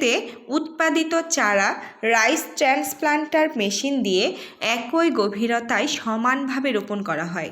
ট্রেতে উৎপাদিত চারা রাইস ট্রান্সপ্লান্টার মেশিন দিয়ে একই গভীরতায় সমানভাবে রোপণ করা হয়।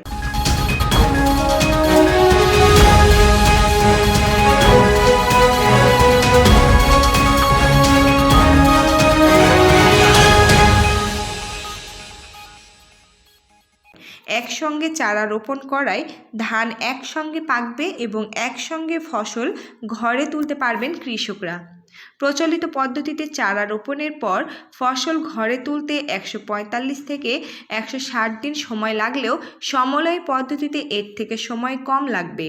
একসঙ্গে চারা রোপণ করায় ধান একসঙ্গে পাকবে এবং একসঙ্গে ফসল ঘরে তুলতে পারবেন কৃষকরা। প্রচলিত পদ্ধতিতে চারা রোপণের পর ফসল ঘরে তুলতে একশো পঁয়তাল্লিশ থেকে একশো ষাট দিন সময় লাগলেও সমলয় পদ্ধতিতে এর থেকে সময় কম লাগবে।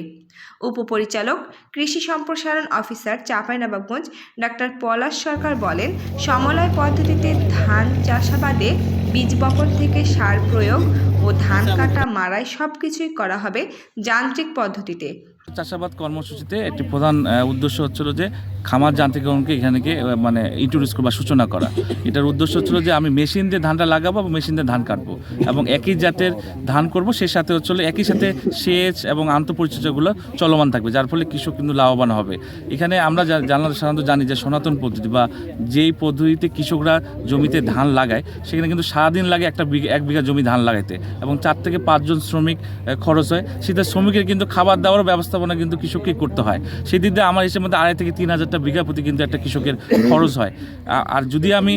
উপপরিচালক, কৃষি সম্প্রসারণ অফিসার চাঁপাইনবাবগঞ্জ ডাক্তার পলাশ সরকার বলেন, সমলয় পদ্ধতিতে ধান চাষাবাদে বীজ বপন থেকে সার প্রয়োগ ও ধান কাটা মারাই সব কিছুই করা হবে যান্ত্রিক পদ্ধতিতে। চাষাবাদ কর্মসূচিতে একটি প্রধান উদ্দেশ্য হচ্ছিল যে খামার যান্ত্রিকরণকে এখানে মানে ইন্ট্রোডিউস বা সূচনা করা। এটার উদ্দেশ্য ছিল যে আমি মেশিন দিয়ে ধানটা লাগাবো এবং মেশিন দিয়ে ধান কাটবো এবং একই জাতের ধান করব, সেই সাথে হচ্ছিল একই সাথে সেচ এবং আন্তঃপরিচর্যাগুলো চলমান থাকবে, যার ফলে কৃষক কিন্তু লাভবান হবে। এখানে আমরা জানা সাধারণত জানি যে সনাতন পদ্ধতি বা যেই পদ্ধতিতে কৃষকরা জমিতে ধান লাগায়, সেখানে কিন্তু সারাদিন লাগে একটা এক বিঘা জমি ধান লাগাইতে এবং চার থেকে পাঁচজন শ্রমিক খরচ হয়। সেটা শ্রমিকের কিন্তু খাবার দাবারও ব্যবস্থাপনা কিন্তু কৃষককে করতে হয়। সেই দিক দিয়ে আমার হিসেবে মধ্যে আড়াই থেকে তিন হাজার হাজারটা বিঘা প্রতি কিন্তু একটা কৃষকের খরচ হয়। আর যদি আমি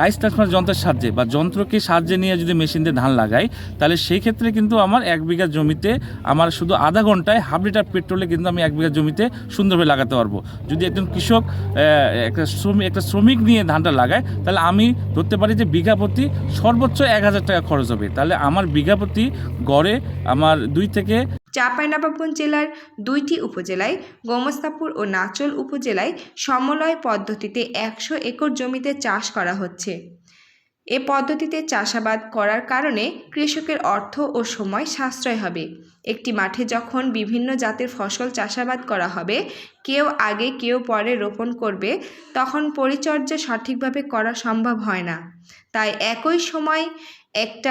রাইস ট্রান্সফার যন্ত্রের সাহায্যে বা যন্ত্রকে সাহায্যে নিয়ে যদি মেশিন দিয়ে ধান লাগাই, তাহলে সেই ক্ষেত্রে কিন্তু আমার এক বিঘা জমিতে আমার শুধু আধা ঘন্টায় হাফ লিটার পেট্রোলে কিন্তু আমি এক বিঘা জমিতে সুন্দরভাবে লাগাতে পারব। যদি একজন কৃষক একটা শ্রমিক একটা শ্রমিক নিয়ে ধানটা লাগায়, তাহলে আমি ধরতে পারি যে বিঘা প্রতি সর্বোচ্চ এক হাজার টাকা খরচ হবে। তাহলে আমার বিঘা প্রতি গড়ে আমার দুই থেকে চাঁপাইনবাবগঞ্জ জেলার দুইটি উপজেলায়, গোমস্তাপুর ও নাচল উপজেলায় সমলয় পদ্ধতিতে একশো একর জমিতে চাষ করা হচ্ছে। এ পদ্ধতিতে চাষাবাদ করার কারণে কৃষকের অর্থ ও সময় সাশ্রয় হবে। একটি মাঠে যখন বিভিন্ন জাতের ফসল চাষাবাদ করা হবে, কেউ আগে কেউ পরে রোপণ করবে, তখন পরিচর্যা সঠিকভাবে করা সম্ভব হয় না। তাই একই সময় একটা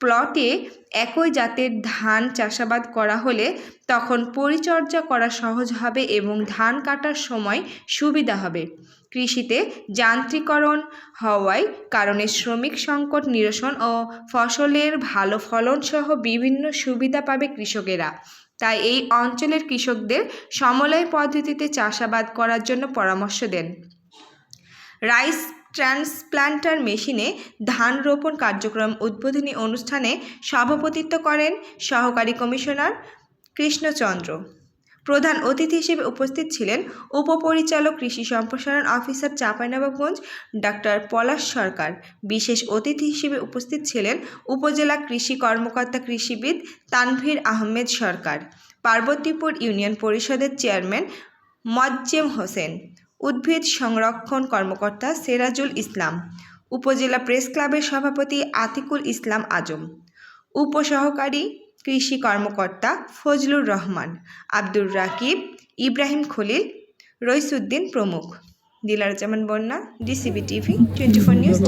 প্লটে একই জাতের ধান চাষাবাদ করা হলে তখন পরিচর্যা করা সহজ হবে এবং ধান কাটার সময় সুবিধা হবে। কৃষিতে যান্ত্রিকরণ হওয়ায় কারণে শ্রমিক সংকট নিরসন ও ফসলের ভালো ফলন সহ বিভিন্ন সুবিধা পাবে কৃষকেরা। তাই এই অঞ্চলের কৃষকদের সমলয় পদ্ধতিতে চাষাবাদ করার জন্য পরামর্শ দেন। রাইস ট্রান্সপ্লান্টার মেশিনে ধান রোপণ কার্যক্রম উদ্বোধনী অনুষ্ঠানে সভাপতিত্ব করেন সহকারী কমিশনার কৃষ্ণচন্দ্র। প্রধান অতিথি হিসেবে উপস্থিত ছিলেন উপপরিচালক কৃষি সম্প্রসারণ অফিসার চাঁপাইনবাবগঞ্জ, ডাক্তার পলাশ সরকার। বিশেষ অতিথি হিসেবে উপস্থিত ছিলেন উপজেলা কৃষি কর্মকর্তা কৃষিবিদ তানভীর আহমেদ সরকার। পার্বতীপুর ইউনিয়ন পরিষদের চেয়ারম্যান মজ্জেম হোসেন। উদ্ভিদ সংরক্ষণ কর্মকর্তা সেরাজুল ইসলাম, উপজেলা প্রেস ক্লাবের সভাপতি আতিকুল ইসলাম আজম, উপসহকারী কৃষি কর্মকর্তা ফজলুর রহমান, আব্দুর রাকিব, ইব্রাহিম খলিল, রইসুদ্দিন প্রমুখ। Dilaruzzaman Bonna, DCB TV, twenty four news